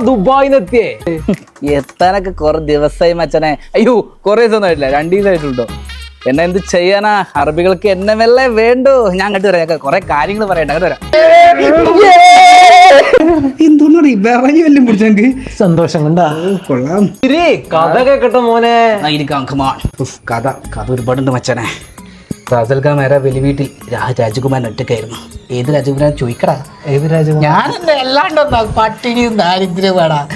ദുബായിന്നെത്തിയേ എത്താനൊക്കെ കുറെ ദിവസമായി മച്ചനെ. അയ്യോ കൊറേ ദിവസം ആയിട്ടില്ല. രണ്ടു ദിവസമായിട്ടുണ്ടോ എന്നെ എന്ത് ചെയ്യാനാ? അറബികൾക്ക് എന്നെ മെല്ലെ വേണ്ടു? ഞാൻ അങ്ങോട്ട് വരാം. കുറെ കാര്യങ്ങൾ പറയട്ടെ അങ്ങോട്ട് വരാം. സന്തോഷം കണ്ടാ. കൊള്ളാം. ഇരി, കഥ കേക്കട്ടെ മോനെ. കഥ കഥ ഒരുപാടുണ്ട് മച്ചനെ. ഫാസൽ ഖാൻ നേരെ വലിയ വീട്ടിൽ രാജ രാജകുമാരൻ ഒറ്റക്കായിരുന്നു ഏത് രാജകുമാരൻ ചോദിക്കടാ. ഏത് രാജകുമാരൻ? ഞാൻ എന്നെ പട്ടിണിയും ദാരിദ്ര്യമാടാ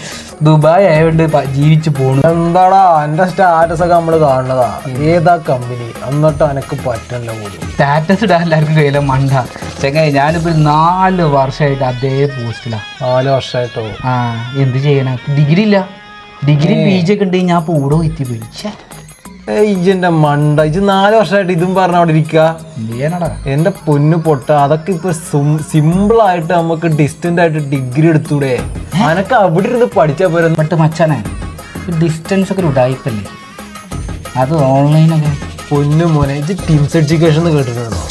ദുബായ് ആയതുകൊണ്ട് ജീവിച്ചു പോണു. എന്താടാ എന്റെ സ്റ്റാറ്റസ് ഒക്കെ നമ്മൾ കാണുന്നതാ. ഏതാ കമ്പനി എന്നിട്ട് എനക്ക് പറ്റണില്ല പോലും. സ്റ്റാറ്റസ് ഇടാൻ എല്ലാവർക്കും കയ്യിലെ മണ്ട. ചെങ്ങായി ഞാനിപ്പോ നാല് വർഷമായിട്ട് അതേ പോസ്റ്റിലാ. നാല് വർഷമായിട്ടോ ആ എന്ത് ചെയ്യണ? ഡിഗ്രി ഇല്ല. ഡിഗ്രി പി ജി ഒക്കെ ഉണ്ടെങ്കിൽ ഞാൻ ഇപ്പൊ എത്തി എത്തിപ്പോയി ഛെ, ഇജ്ജെന്റെ മണ്ട. ഇജ് നാല് വർഷമായിട്ട് ഇതും പറഞ്ഞ അവിടെ ഇരിക്കാ. എന്ത് എന്റെ പൊന്നു പൊട്ട അതൊക്കെ ഇപ്പൊ സിമ്പിൾ ആയിട്ട് നമുക്ക് ഡിസ്റ്റന്റ് ആയിട്ട് ഡിഗ്രി എടുത്തൂടെ. അനക്ക് അവിടെ ഇരുന്ന് പഠിച്ചാ പോരെ. ബട്ട് മച്ചാനെ ഡിസ്റ്റൻസ് ഒക്കെ ഒരു അത് അത് ഓൺലൈനൊക്കെ പൊന്നു മോനെ ഇജ് ടീംസ് എഡ്യൂക്കേഷൻ എന്ന് കേട്ടിട്ടുണ്ടോ?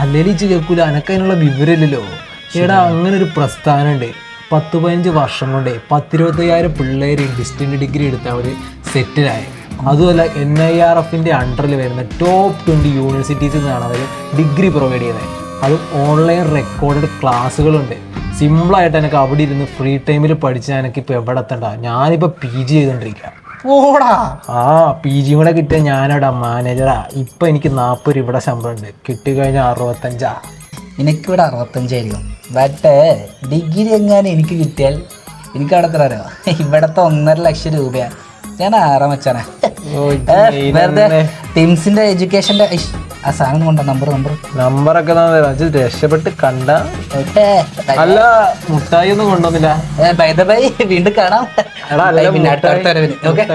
അല്ലെങ്കിൽ ഇച്ച് കേൾക്കൂല അനക്ക് അതിനുള്ള വിവരമില്ലല്ലോ. എടാ അങ്ങനെ ഒരു പ്രസ്ഥാനം ഉണ്ട്. പത്ത് പതിനഞ്ച് വർഷം കൊണ്ട് പത്തിരുപത്തയ്യായിരം പിള്ളേർ ഡിസ്റ്റന്റ് ഡിഗ്രി എടുത്ത അവർ സെറ്റിലായി അതുമല്ല എൻ ഐ ആർ എഫിന്റെ അണ്ടറിൽ വരുന്ന ടോപ്പ് ട്വന്റി യൂണിവേഴ്സിറ്റീസിൽ നിന്നാണ് അവർ ഡിഗ്രി പ്രൊവൈഡ് ചെയ്യുന്നത് അതും ഓൺലൈൻ റെക്കോർഡഡ് ക്ലാസ്സുകളുണ്ട് സിമ്പിളായിട്ട് എനിക്ക് അവിടെ ഇരുന്ന് ഫ്രീ ടൈമിൽ പഠിച്ച് എനിക്ക് ഇപ്പോൾ എവിടെ എത്തണ്ട? ഞാനിപ്പോൾ പി ജി ചെയ്തുകൊണ്ടിരിക്കുക ഓടാ. ആ പി ജി കൂടെ കിട്ടിയ ഞാനവിടെ മാനേജറാ ഇപ്പൊ എനിക്ക് നാൽപ്പത് രൂപ ഇവിടെ ശമ്പളം ഉണ്ട് കിട്ടിക്കഴിഞ്ഞാൽ അറുപത്തഞ്ചാ. എനിക്കിവിടെ അറുപത്തഞ്ചായിരിക്കും. ബട്ട് ഡിഗ്രി എങ്ങാനും എനിക്ക് കിട്ടിയാൽ എനിക്ക് അവിടെ എത്ര അറിയാം? ഇവിടത്തെ ഒന്നര ലക്ഷം രൂപയാണ് ഞാൻ ആറാം വെച്ചാണ് വെറുതെ ടിംസിന്റെ എഡ്യൂക്കേഷന്റെ ആ സാധനം കൊണ്ട നമ്പർ നമ്പർ നമ്പറൊക്കെ ഒക്കെ തരാം. ഇജ്ജ് രക്ഷപ്പെട്ട് കണ്ട. അല്ല മുട്ടായി ഒന്നും കൊണ്ടുവന്നില്ല. ബൈ വീണ്ടും കാണാം. പിന്നെ അടുത്ത വരവിന്. ഓക്കെ.